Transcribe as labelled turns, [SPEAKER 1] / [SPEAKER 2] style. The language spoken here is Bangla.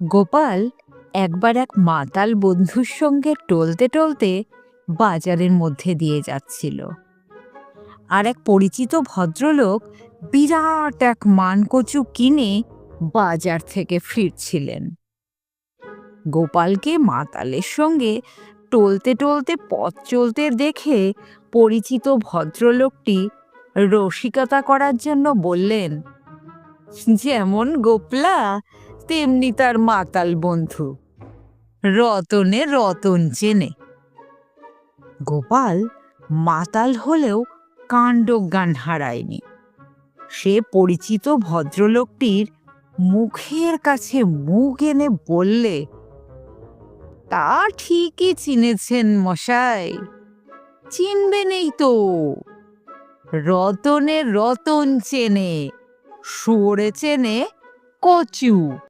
[SPEAKER 1] গোপাল একবার এক মাতাল বন্ধুর সঙ্গে টলতে টলতে বাজারের মধ্যে দিয়ে যাচ্ছিল। আর এক পরিচিত ভদ্রলোক বিরাট এক মানকচু কিনে বাজার থেকে ফিরছিলেন। গোপালকে মাতালের সঙ্গে টলতে টলতে পথ চলতে দেখে পরিচিত ভদ্রলোকটি রসিকতা করার জন্য বললেন, যেমন গোপলা তেমনি তার মাতাল বন্ধু। রতনে রতন চেনে। গোপাল মাতাল হলেও কাণ্ডজ্ঞান হারায়নি। সে পরিচিত ভদ্রলোকটির মুখের কাছে মুখ এনে বললে, তা ঠিকই চিনেছেন মশাই, চিনবেনই তো। রতনে রতন চেনে, শুয়োরে চেনে কচু।